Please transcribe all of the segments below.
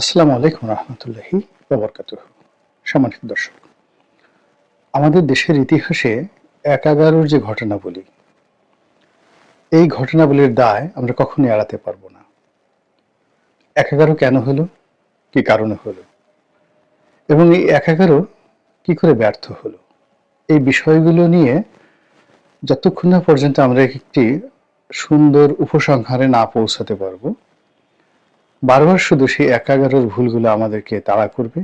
আসসালামু আলাইকুম রহমতুল্লাহি সম্মানিত দর্শক, আমাদের দেশের ইতিহাসে এক এগারোর যে ঘটনাবলী, এই ঘটনাবলীর দায় আমরা কখনই এড়াতে পারব না। এক এগারো কেন হলো? কি কারণে হলো? এবং এই এক এগারো কি করে ব্যর্থ হলো? এই বিষয়গুলো নিয়ে যতক্ষণ না পর্যন্ত আমরা একটি সুন্দর উপসংহারে না পৌঁছাতে পারব বারবার শুধু সেই এক এগারোর ভুলগুলো আমাদেরকে তাড়া করবে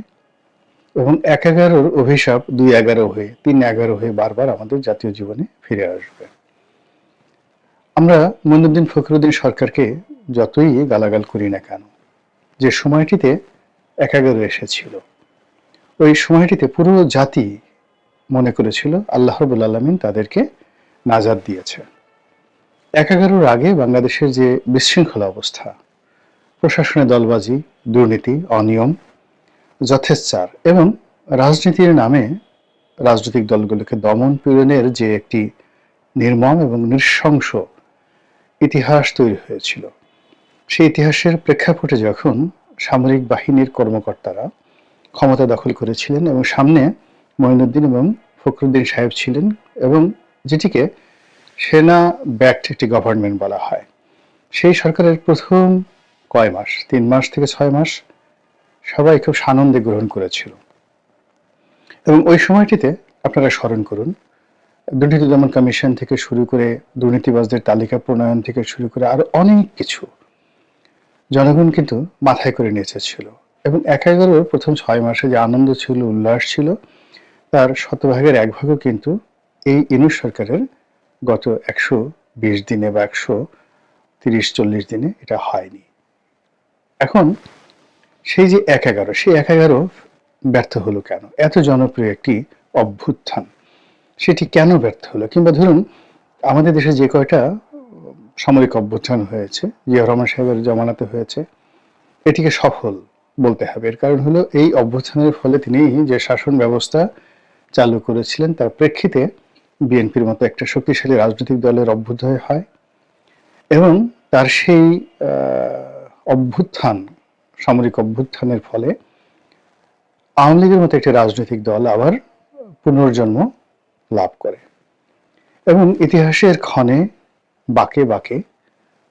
এবং এক এগারোর অভিশাপ দুই এগারো হয়ে, তিন এগারো হয়ে বারবার আমাদের জাতীয় জীবনে ফিরে আসবে। আমরা মনুদ্দিন ফখরুদ্দিন সরকারকে যতই গালাগাল করি না কেন, যে সময়টিতে এক এগারো এসেছিল, ওই সময়টিতে পুরো জাতি মনে করেছিল আল্লাহ রবুল আলমিন তাদেরকে নাজাদ দিয়েছে। এক এগারোর আগে বাংলাদেশের যে বিশৃঙ্খলা অবস্থা প্রশাসনের দলবাজি, দুর্নীতি, অনিয়ম, যথেচ্ছার এবং রাজনীতির নামে রাজনৈতিক দলগুলোকে দমন পীড়নের যে একটি নির্মম এবং নৃশংস ইতিহাস তৈরি হয়েছিল। সেই ইতিহাসের প্রেক্ষাপটে যখন সামরিক বাহিনীর কর্মকর্তারা ক্ষমতা দখল করেছিলেন এবং সামনে মঈনুদ্দিন এবং ফখরুদ্দিন সাহেব ছিলেন এবং যেটিকে সেনা ব্যাক্ট একটি গভর্নমেন্ট বলা হয়, সেই সরকারের প্রথম কয় মাস? তিন মাস থেকে ছয় মাস সবাই খুব সানন্দে গ্রহণ করেছিল। এবং ওই সময়টিতে আপনারা স্মরণ করুন, দুর্নীতি দমন কমিশন থেকে শুরু করে দুর্নীতিবাজদের তালিকা প্রণয়ন থেকে শুরু করে আরও অনেক কিছু জনগণ কিন্তু মাথায় করে নিয়েছিল এবং এক এগারোর প্রথম ছয় মাসে যে আনন্দ ছিল, উল্লাস ছিল, তার শতভাগের এক ভাগও কিন্তু এই ইনু সরকারের গত একশো বিশ দিনে বা একশো তিরিশ চল্লিশ দিনে এটা হয়নি। এখন সেই যে এক এগারো, সেই এক এগারো ব্যর্থ হলো কেন? এত জনপ্রিয় একটি অভ্যুত্থান, সেটি কেন ব্যর্থ হলো? কিংবা ধরুন, আমাদের দেশে যে কয়টা সামরিক অভ্যুত্থান হয়েছে, জিয়া রহমান সাহেবের জমানাতে হয়েছে, এটিকে সফল বলতে হবে। এর কারণ হলো এই অভ্যুত্থানের ফলে তিনি যে শাসন ব্যবস্থা চালু করেছিলেন, তার প্রেক্ষিতে বিএনপির মতো একটা শক্তিশালী রাজনৈতিক দলের অভ্যুদয় হয় এবং তার সেই অভ্যুত্থান, সামরিক অভ্যুত্থানের ফলে আওয়ামী লীগের মতো একটি রাজনৈতিক দল আবার পুনর্জন্ম লাভ করে এবং ইতিহাসের ক্ষণে বাকে বাকে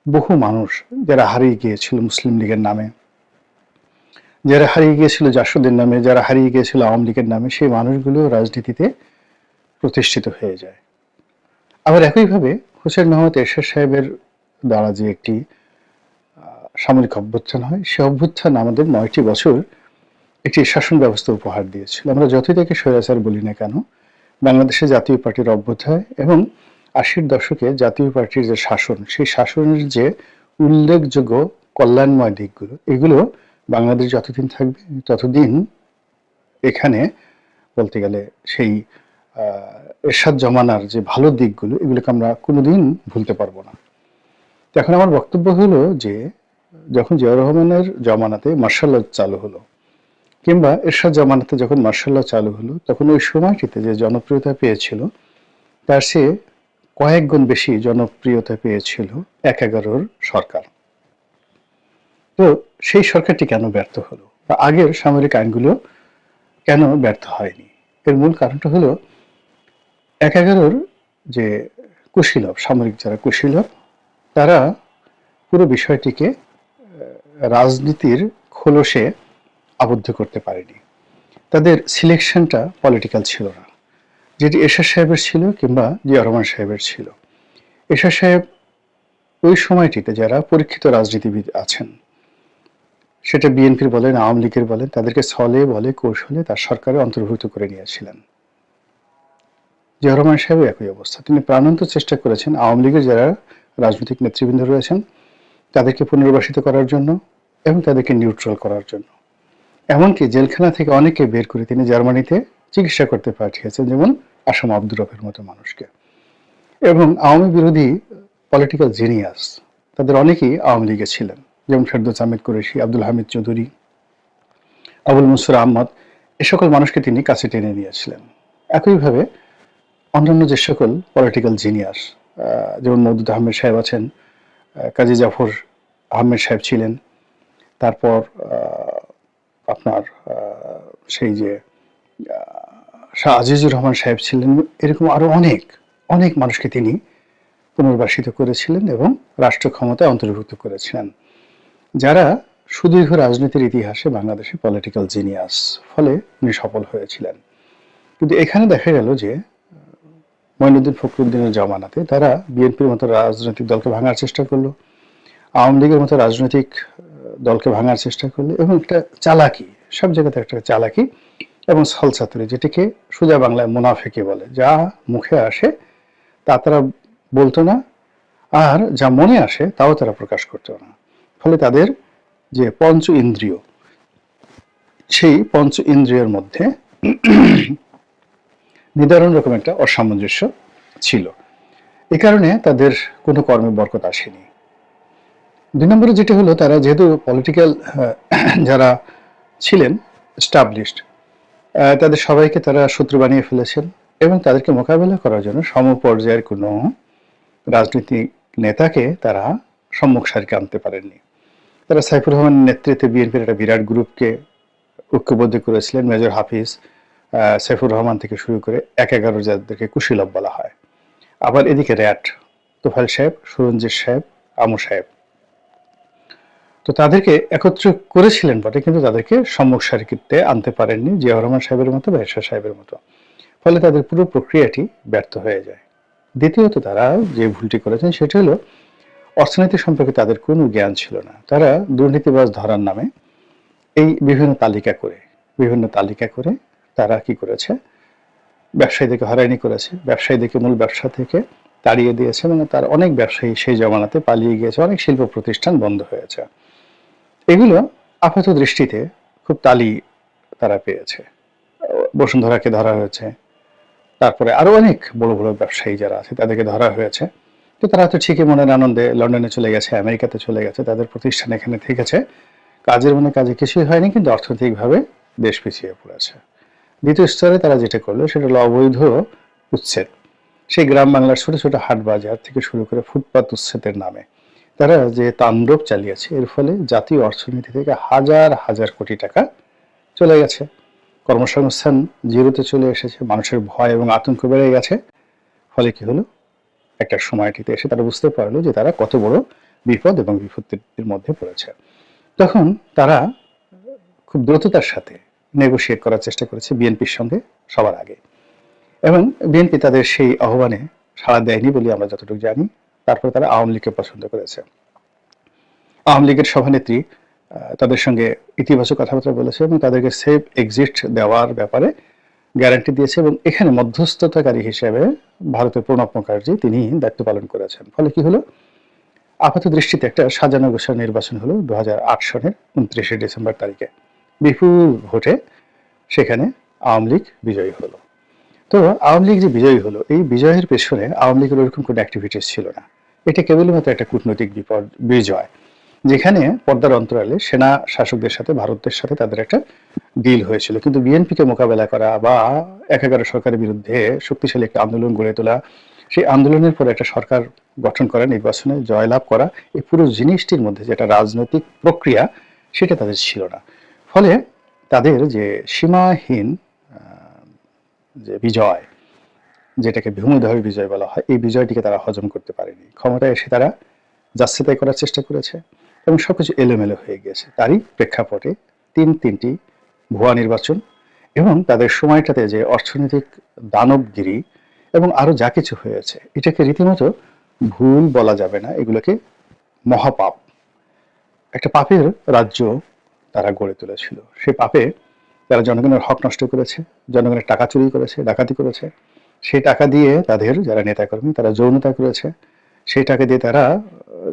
বহু মানুষ যারা হারিয়ে গিয়েছিল মুসলিম লীগের নামে, যারা হারিয়ে গিয়েছিল জাসুদের নামে, যারা হারিয়ে গিয়েছিল আওয়ামী লীগের নামে, সেই মানুষগুলো রাজনীতিতে প্রতিষ্ঠিত হয়ে যায়। আবার একইভাবে হোসেন মোহাম্মদ এরশাদ সাহেবের দ্বারা যে একটি সামরিক অভ্যুত্থান হয়। সে অভ্যুত্থান আমাদের নয়টি বছর একটি শাসন ব্যবস্থা উপহার দিয়েছিল। আমরা যতই তাকে স্বৈরাচার বলি না কেন, বাংলাদেশে জাতীয় পার্টির অভ্যুদয় এবং আশির দশকে জাতীয় পার্টির যে শাসন, সেই শাসনের যে উল্লেখযোগ্য কল্যাণময় দিকগুলো, এগুলো বাংলাদেশ যতদিন থাকবে, ততদিন এখানে বলতে গেলে সেই এরশাদ জমানার যে ভালো দিকগুলো, এগুলোকে আমরা কোনোদিন ভুলতে পারব না। এখন আমার বক্তব্য হলো যে যখন জিয়াউর রহমানের জমানাতে মার্শাল চালু হলো, কিংবা এরশাদ জামানাতে যখন মার্শাল চালু হলো, তখন ওই সময়টিতে যে জনপ্রিয়তা পেয়েছিল, তার সে কয়েক গুণ বেশি জনপ্রিয়তা পেয়েছিল এক এগারোর সরকার। তো সেই সরকারটি কেন ব্যর্থ হলো? বা আগের সামরিক আইনগুলো কেন ব্যর্থ হয়নি? এর মূল কারণটা হলো এক এগারোর যে কুশীলভ, সামরিক যারা কুশীলভ, তারা পুরো বিষয়টিকে রাজনীতির খোলসে আবদ্ধ করতে পারেনি। তাদের সিলেকশনটা পলিটিক্যাল ছিল না। যেটি এশার সাহেবের ছিল কিংবা জিয়া রহমান সাহেবের ছিল। এশার সাহেব ওই সময়টিতে যারা পরীক্ষিত রাজনীতিবিদ আছেন, সেটা বিএনপির বলেন, আওয়ামী লীগের বলেন, তাদেরকে ছলে বলে, কৌশলে তার সরকারে অন্তর্ভুক্ত করে নিয়েছিলেন। জিয়া রহমান সাহেব একই অবস্থা। তিনি প্রাণান্ত চেষ্টা করেছেন আওয়ামী লীগের যারা রাজনৈতিক নেতৃবৃন্দ রয়েছেন তাদেরকে পুনর্বাসিত করার জন্য এবং তাদেরকে নিউট্রাল করার জন্য। এমনকি জেলখানা থেকে অনেকে বের করে তিনি জার্মানিতে চিকিৎসা করতে পাঠিয়েছেন, যেমন আসাম আব্দুর রফের মতো মানুষকে। এবং আওয়ামী বিরোধী পলিটিক্যাল জিনিয়াস তাদের অনেকেই আওয়ামী লীগে ছিলেন, যেমন ফেরদৌস আহমেদ কুরেশি, আব্দুল হামিদ চৌধুরী, আবুল মুসুর আহমদ, এ সকল মানুষকে তিনি কাছে টেনে নিয়েছিলেন। একইভাবে অন্যান্য যে সকল পলিটিক্যাল জিনিয়াস যেমন মৌদুদ আহমেদ সাহেব আছেন কাজী জাফর আহমেদ সাহেব ছিলেন। তারপর আপনার সেই যে শাহ আজিজুর রহমান সাহেব ছিলেন। এরকম আরও অনেক অনেক মানুষকে তিনি পুনর্বাসিত করেছিলেন এবং রাষ্ট্র ক্ষমতায় অন্তর্ভুক্ত করেছিলেন, যারা সুদীর্ঘ রাজনীতির ইতিহাসে বাংলাদেশে পলিটিক্যাল জিনিয়াস ফলে উনি সফল হয়েছিলেন। কিন্তু এখানে দেখা গেল যে মঈনুদ্দিন ফখরুদ্দিনের জমানাতে তারা বিএনপির মতো রাজনৈতিক দলকে ভাঙার চেষ্টা করল, আওয়ামী লীগের মতো রাজনৈতিক দলকে ভাঙার চেষ্টা করল এবং একটা চালাকি, সব জায়গাতে একটা চালাকি এবং ছলচাতুরি যেটিকে সোজা বাংলায় মুনাফেকে বলে। যা মুখে আসে তা তারা বলতো না, আর যা মনে আসে তাও তারা প্রকাশ করতো না। ফলে তাদের যে পঞ্চ ইন্দ্রিয়, সেই পঞ্চ ইন্দ্রিয়ের মধ্যে নিদারুণ রকম একটা অসামঞ্জস্য ছিল। এ কারণে তাদের কোনো কর্মে বরকত আসেনি। দুই নম্বরে যেটা হলো, তারা যেহেতু পলিটিক্যাল যারা ছিলেন স্টাবলিশড তাদের সবাইকে তারা শত্রু বানিয়ে ফেলেছেন এবং তাদেরকে মোকাবেলা করার জন্য সমপর্যায়ের কোনো রাজনৈতিক নেতাকে তারা সম্মুখ সারিকে আনতে পারেননি। তারা সাইফুর রহমানের নেতৃত্বে বিএনপির একটা বিরাট গ্রুপকে ঐক্যবদ্ধ করেছিলেন, মেজর হাফিজ সাইফুর রহমান থেকে শুরু করে এক এগারো যাদেরকে কুশীলভ বলা হয়। আবার এদিকে র্যাট তোফাল সাহেব, সুরঞ্জিত সাহেব, আমু সাহেব। তো তাদেরকে একত্র করেছিলেন বটে, কিন্তু তাদেরকে সম্মুখ সারিতে আনতে পারেননি জিয়াউর রহমান সাহেবের মতো বা সাহেবের মতো। ফলে তাদের পুরো প্রক্রিয়াটি ব্যর্থ হয়ে যায়। দ্বিতীয়ত তারা যে ভুলটি করেছেন সেটি হলো, অর্থনীতি সম্পর্কে তাদের কোনো জ্ঞান ছিল না। তারা দুর্নীতিবাজ ধরার নামে এই বিভিন্ন তালিকা করে, বিভিন্ন তালিকা করে তারা কি করেছে? ব্যবসায়ীদেরকে হয়রানি করেছে। ব্যবসায়ীদেরকে মূল ব্যবসা থেকে তাড়িয়ে দিয়েছে এবং তার অনেক ব্যবসায়ী সেই জমানাতে পালিয়ে গিয়েছে। অনেক শিল্প প্রতিষ্ঠান বন্ধ হয়েছে। এগুলো আপাত দৃষ্টিতে খুব তালি তারা পেয়েছে। বসুন্ধরাকে ধরা হয়েছে। তারপরে আরও অনেক বড় বড় ব্যবসায়ী যারা আছে তাদেরকে ধরা হয়েছে। তো তারা তো ঠিকই মনের আনন্দে লন্ডনে চলে গেছে, আমেরিকাতে চলে গেছে, তাদের প্রতিষ্ঠান এখানে থেকেছে। কাজের মনে কাজে কিছুই হয়নি, কিন্তু অর্থনৈতিকভাবে দেশ পিছিয়ে পড়েছে। দ্বিতীয় স্তরে তারা যেটা করল, সেটা হলো অবৈধ উচ্ছেদ। সেই গ্রাম বাংলার ছোট ছোট হাট বাজার থেকে শুরু করে ফুটপাত উচ্ছেদের নামে। তারা যে তাণ্ডব চালিয়েছে, এর ফলে জাতীয় অর্থনীতি থেকে হাজার হাজার কোটি টাকা চলে গেছে। কর্মসংস্থান জিরোতে চলে এসেছে, মানুষের ভয় এবং আতঙ্ক বেড়ে গেছে। ফলে কি হলো? একটা সময়টিতে এসে তারা বুঝতে পারল যে তারা কত বড় বিপদ এবং বিপত্তির মধ্যে পড়েছে। তখন তারা খুব দ্রুততার সাথে নেগোশিয়েট করার চেষ্টা করেছে বিএনপির সঙ্গে সবার আগে। এবং বিএনপি তাদের সেই আহ্বানে সাড়া দেয়নি বলে আমরা যতটুকু জানি। তারপরে তারা আওয়ামী লীগকে পছন্দ করেছে। আওয়ামী লীগের সভানেত্রী তাদের সঙ্গে ইতিবাচক কথাবার্তা বলেছে এবং তাদেরকে সেফ এক্সিট দেওয়ার ব্যাপারে গ্যারান্টি দিয়েছে এবং এখানে মধ্যস্থতাকারী হিসেবে ভারতের প্রণব মুখার্জি তিনি দায়িত্ব পালন করেছেন। ফলে কি হলো? আপাত দৃষ্টিতে একটা সাজানো গোছানো নির্বাচন হলো দু হাজার আট সনের উনত্রিশে ডিসেম্বর তারিখে। বিপুল ভোটে সেখানে আওয়ামী লীগ বিজয়ী হলো। তো আওয়ামী লীগ যে বিজয়ী হলো, এই বিজয়ের পেছনে আওয়ামী লীগের ওরকম কোনো অ্যাক্টিভিটিস ছিল না। এটা কেবলমাত্র একটা কূটনৈতিক বিপদ, বিজয়, যেখানে পর্দার অন্তরালে সেনা শাসকদের সাথে, ভারতের সাথে তাদের একটা ডিল হয়েছিল। কিন্তু বিএনপিকে মোকাবেলা করা বা এক এগারো সরকারের বিরুদ্ধে শক্তিশালী একটা আন্দোলন গড়ে তোলা, সেই আন্দোলনের পরে একটা সরকার গঠন করা, নির্বাচনে জয়লাভ করা, এই পুরো জিনিসটির মধ্যে যেটা রাজনৈতিক প্রক্রিয়া, সেটা তাদের ছিল না। ফলে তাদের যে সীমাহীন যে বিজয়, যেটাকে ভূমিধর বিজয় বলা হয়, এই বিজয়টিকে তারা হজম করতে পারেনি। ক্ষমতায় এসে তারা যাচ্ছে তাই করার চেষ্টা করেছে এবং সবকিছু এলোমেলো হয়ে গেছে তারই প্রেক্ষাপটে তিন তিনটি ভুয়া নির্বাচন এবং তাদের সময়টাতে যে অর্থনৈতিক দানবগিরি এবং আরও যা কিছু হয়েছে, এটাকে রীতিমতো ভুল বলা যাবে না। এগুলোকে মহাপাপ। একটা পাপের রাজ্য তারা গড়ে তুলেছিল। সেই পাপে তারা জনগণের হক নষ্ট করেছে, জনগণের টাকা চুরি করেছে, ডাকাতি করেছে। সেই টাকা দিয়ে তাদের যারা নেতাকর্মী, তারা যৌনতা করেছে। সেই টাকা দিয়ে তারা,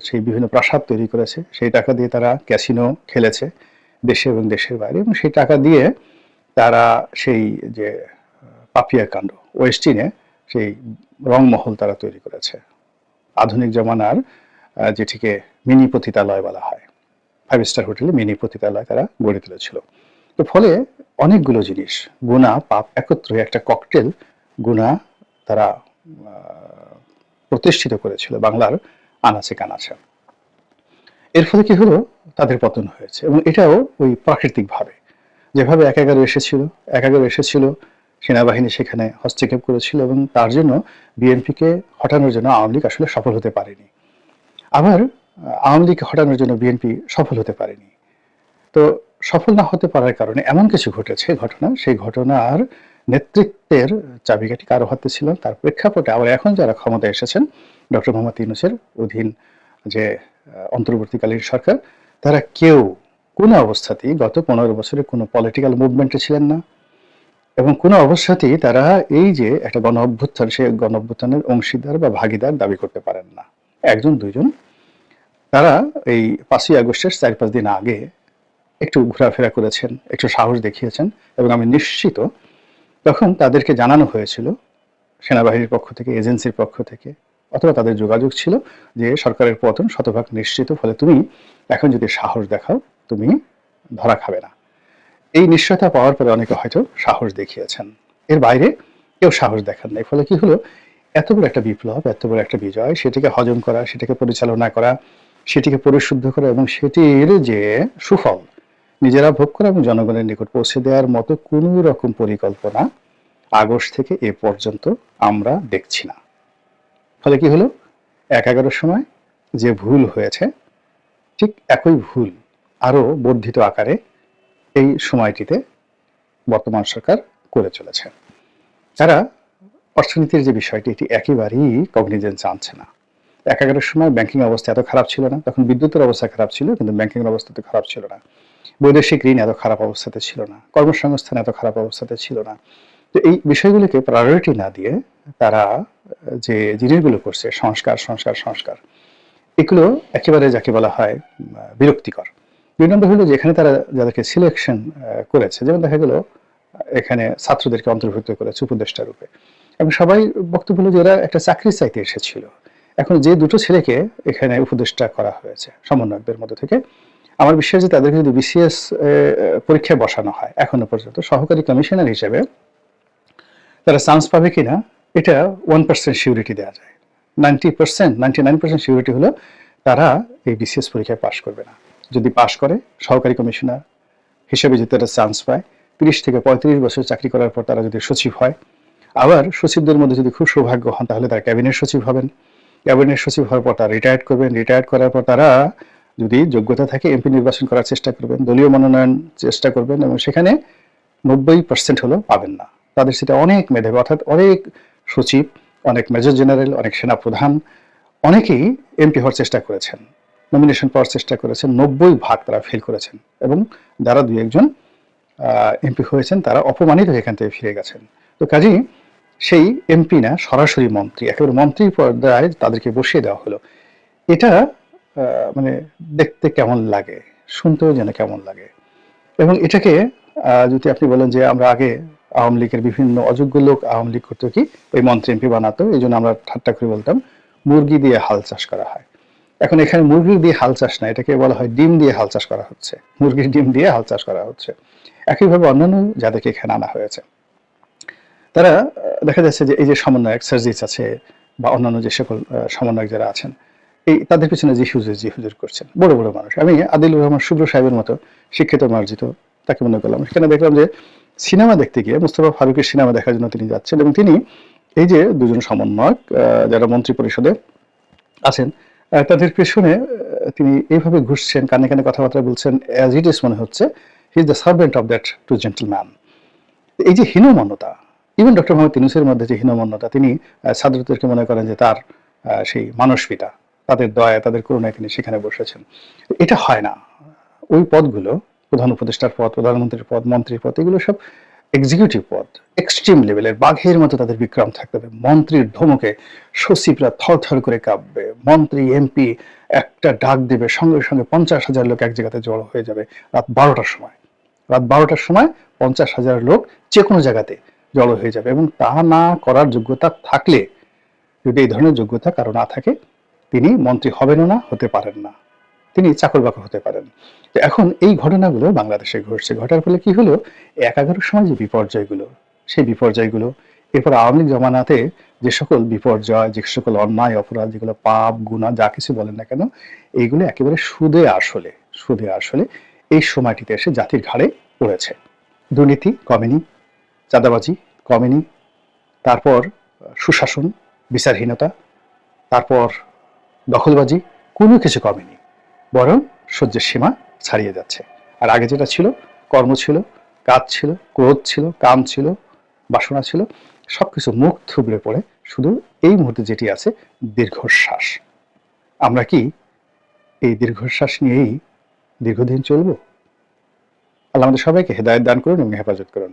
সেই বিভিন্ন প্রাসাদ তৈরি করেছে। সেই টাকা দিয়ে তারা ক্যাসিনো খেলেছে দেশে এবং দেশের বাইরে। এবং সেই টাকা দিয়ে তারা সেই যে পাপিয়া কাণ্ড ওয়েস্টিনে সেই রংমহল তারা তৈরি করেছে। আধুনিক জমানার যেটিকে মিনি পতিতালয় বলা হয়। ফাইভ স্টার হোটেলে মিনি পতিতালয় তারা গড়ে তুলেছিল। তো ফলে অনেকগুলো জিনিস গুণা পাপ একত্র একটা ককটেল গুণা তারা প্রতিষ্ঠিত করেছিল বাংলার আনাচে কানাচে। এর ফলে কি হলো? তাদের পতন হয়েছে এবং এটাও ওই প্রাকৃতিকভাবে। যেভাবে এক এগারো এসেছিল, এক এগারো এসেছিল, সেনাবাহিনী সেখানে হস্তক্ষেপ করেছিল এবং তার জন্য বিএনপিকে হটানোর জন্য আওয়ামী লীগ আসলে সফল হতে পারেনি। আবার আওয়ামী লীগকে হটানোর জন্য বিএনপি সফল হতে পারেনি। তো সফল না হতে পারার কারণে এমন কিছু ঘটেছে, ঘটনা। সেই ঘটনার নেতৃত্বের চাবিকাঠি কারও হাতে ছিল তার প্রেক্ষাপটে আবার এখন যারা ক্ষমতায় এসেছেন, ডক্টর মোহাম্মদ ইউনুসের অধীন যে অন্তর্বর্তীকালীন সরকার, তারা কেউ কোনো অবস্থাতেই গত পনেরো বছরে কোনো পলিটিক্যাল মুভমেন্টে ছিলেন না। এবং কোনো অবস্থাতেই তারা এই যে একটা গণ অভ্যুত্থান সেই গণ অভ্যুত্থানের অংশীদার বা ভাগিদার দাবি করতে পারেন না। একজন, দুইজন তারা এই পাঁচই আগস্টের চার পাঁচ দিন আগে একটু ঘোরাফেরা করেছেন, একটু সাহস দেখিয়েছেন এবং আমি নিশ্চিত তখন তাদেরকে জানানো হয়েছিল, সেনাবাহিনীর পক্ষ থেকে, এজেন্সির পক্ষ থেকে, অথবা তাদের যোগাযোগ ছিল যে সরকারের পতন শতভাগ নিশ্চিত, ফলে তুমি এখন যদি সাহস দেখাও, তুমি ধরা খাবে না। এই নিশ্চয়তা পাওয়ার পরে অনেকে হয়তো সাহস দেখিয়েছেন। এর বাইরে কেউ সাহস দেখান নাই, ফলে কি হলো? এত বড় একটা বিপ্লব, এত বড় একটা বিজয়, সেটিকে হজম করা, সেটাকে পরিচালনা করা সেটিকে পরিশুদ্ধ করা এবং সেটির যে সুফল নিজেরা ভোগ করা এবং জনগণের নিকট পৌঁছে দেওয়ার মতো কোনো রকম পরিকল্পনা আগস্ট থেকে এ পর্যন্ত আমরা দেখছি না। ফলে কি হলো? এক এগারোর সময় যে ভুল হয়েছে, ঠিক একই ভুল আরও বর্ধিত আকারে এই সময়টিতে বর্তমান সরকার করে চলেছে। তারা অর্থনীতির যে বিষয়টি, এটি একেবারেই কগনিজেন্স আনছে না। এক এগারোর সময় ব্যাংকিং অবস্থা এত খারাপ ছিল না। তখন বিদ্যুতের অবস্থা খারাপ ছিল, কিন্তু ব্যাংকিং অবস্থা তো খারাপ ছিল না। বৈদেশিক ঋণ এত খারাপ অবস্থাতে ছিল না। কর্মসংস্থান এত খারাপ অবস্থাতে ছিল না। তো এই বিষয়গুলোকে প্রায়োরিটি না দিয়ে তারা, যে জিনিসগুলো করছে, সংস্কার সংস্কার সংস্কার, এগুলো একেবারে যাকে বলা হয় বিরক্তিকর। দুই নম্বর হলো যে এখানে তারা যাদেরকে সিলেকশন করেছে, যেমন দেখা গেল, এখানে ছাত্রদেরকে অন্তর্ভুক্ত করেছে উপদেষ্টা রূপে। এবং সবাই বক্তব্য হলো যে এরা একটা চাকরি চাইতে এসেছিল। এখন যে দুটো ছেলেকে এখানে উপদেষ্টা করা হয়েছে, সমন্বয়কদের মধ্যে থেকে, আমার বিশ্বাস যে তাদেরকে যদি বিসিএস পরীক্ষায় বসানো হয়, এখনও পর্যন্ত, সহকারী কমিশনার হিসেবে, তারা চান্স পাবে কিনা, এটা ওয়ান পার্সেন্ট সিউরিটি দেওয়া যায়। Ninety percent ninety nine percent security হলো তারা এই বিসিএস পরীক্ষায় পাশ করবে না। যদি পাশ করে, সহকারী কমিশনার হিসেবে যদি তারা চান্স পায়, তিরিশ থেকে পঁয়ত্রিশ বছর চাকরি করার পর তারা যদি সচিব হয়, আবার সচিবদের মধ্যে যদি খুব সৌভাগ্য হন, তাহলে তারা ক্যাবিনেট সচিব হবেন। ক্যাবিনেট সচিব হওয়ার পর তারা রিটায়ার্ড করবেন। রিটায়ার্ড করার পর তারা যদি যোগ্যতা থাকে এমপি নির্বাচন করার চেষ্টা করবেন, দলীয় মনোনয়ন চেষ্টা করবেন এবং সেখানে নব্বই পার্সেন্ট হলো পাবেন না। তাদের সেটা অনেক মেধাবী, অর্থাৎ অনেক সচিব, অনেক মেজর জেনারেল অনেক সেনাপ্রধান, অনেকেই এমপি হওয়ার চেষ্টা করেছেন। নমিনেশন পাওয়ার চেষ্টা করেছেন, নব্বই ভাগ তারা ফেল করেছেন এবং যারা দুই একজন এমপি হয়েছেন, তারা অপমানিত এখান থেকে ফিরে গেছেন। তো কাজেই সেই এমপি না, সরাসরি মন্ত্রী, একেবারে মন্ত্রী পর্যায়ে তাদেরকে বসিয়ে দেওয়া হলো। এটা মানে দেখতে কেমন লাগে, শুনতেও যেন কেমন লাগে। এবং এটাকে যদি আপনি বলেন যে আমরা আগে আওয়ামী লীগের বিভিন্ন অযোগ্য লোক আওয়ামী লীগ করতো কি, ওই মন্ত্রী এমপি বানাতো, এই জন্য আমরা ঠাট্টা করে বলতাম, মুরগি দিয়ে হাল চাষ করা হয়। এখন এখানে মুরগি দিয়ে হাল চাষ না, এটাকে বলা হয় ডিম দিয়ে হাল চাষ করা হচ্ছে। মুরগির ডিম দিয়ে হাল চাষ করা হচ্ছে। একইভাবে অন্যান্য যাদেরকে এখানে আনা হয়েছে। তারা দেখা যাচ্ছে যে এই যে সমন্বয়ক সার্জিস আছে বা অন্যান্য যে সকল সমন্বয়ক যারা আছেন, এই তাদের পিছনে যে হুজুর, জি হুজুর করছেন। বড় বড় মানুষ। আমি আদিল রহমান শুভ্র সাহেবের মতো শিক্ষিত মার্জিত, তাকে মনে করলাম। সেখানে দেখলাম যে সিনেমা দেখতে গিয়ে মুস্তফা ফারুকের সিনেমা দেখার জন্য তিনি যাচ্ছেন এবং তিনি এই যে দুজন সমন্বয়ক যারা মন্ত্রী পরিষদে আছেন তাদের পেছনে তিনি এইভাবে ঘুরছেন, কানে কানে কথাবার্তা বলছেন অ্যাজ ইট ইস মনে হচ্ছে he is the servant of that two gentleman এই যে হীনমন্যতা ইভেন ডক্টর মোহাম্মদ তিনুসের মধ্যে যে হীনমন্যতা, তিনি ছাত্রদেরকে মনে করেন যে তার সেই মানসপিতা, তাদের দয়া, তাদের করুণায় তিনি সেখানে বসেছেন। এটা হয় না। ওই পদগুলো, প্রধান উপদেষ্টার পদ, প্রধানমন্ত্রীর পদ, মন্ত্রীর পদ, এগুলো সব এক্সিকিউটিভ পদ এক্সট্রিম লেভেলের বাঘের মতো তাদের বিক্রম থাকতে হবে। মন্ত্রীর ধমকে সচিবরা থর থর করে কাঁপবে। মন্ত্রী এমপি একটা ডাক দেবে, সঙ্গে সঙ্গে পঞ্চাশ হাজার লোক এক জায়গাতে জড়ো হয়ে যাবে রাত বারোটার সময়। রাত বারোটার সময় পঞ্চাশ হাজার লোক যে কোনো জায়গাতে জড়ো হয়ে যাবে এবং তা না করার যোগ্যতা থাকলে, যদি এই ধরনের যোগ্যতা কারও না থাকে, তিনি মন্ত্রী হবেনও না, হতে পারেন না। তিনি চাকর বাকর হতে পারেন। এখন এই ঘটনাগুলো বাংলাদেশে ঘটছে। ঘটার ফলে কি হলো? এক এগারোর সময় যে বিপর্যয়গুলো। সেই বিপর্যয়গুলো, এরপর আওয়ামী লীগ জমানাতে যে সকল বিপর্যয়, যে সকল অন্যায়, অপরাধ, যেগুলো পাপ গুণা যা কিছু বলেন না কেন, এইগুলো একেবারে সুদে আসলে সুদে আসলে এই সময়টিতে এসে জাতির ঘাড়ে পড়েছে। দুর্নীতি কমেনি চাঁদাবাজি, কমেনি, তারপর সুশাসন, বিচারহীনতা, তারপর দখলবাজি, কোনো কিছু কমেনি, বরং সহ্যের সীমা ছাড়িয়ে যাচ্ছে। আর আগে যেটা ছিল, কর্ম ছিল, কাজ ছিল, ক্রোধ ছিল, কাম ছিল, বাসনা ছিল, সবকিছু মুখ থুবড়ে পড়ে শুধু এই মুহূর্তে যেটি আছে, দীর্ঘশ্বাস। আমরা কি এই দীর্ঘশ্বাস নিয়েই দীর্ঘদিন চলব? আল্লাহ আমাদের সবাইকে হেদায়ত দান করুন এবং হেফাজত করুন।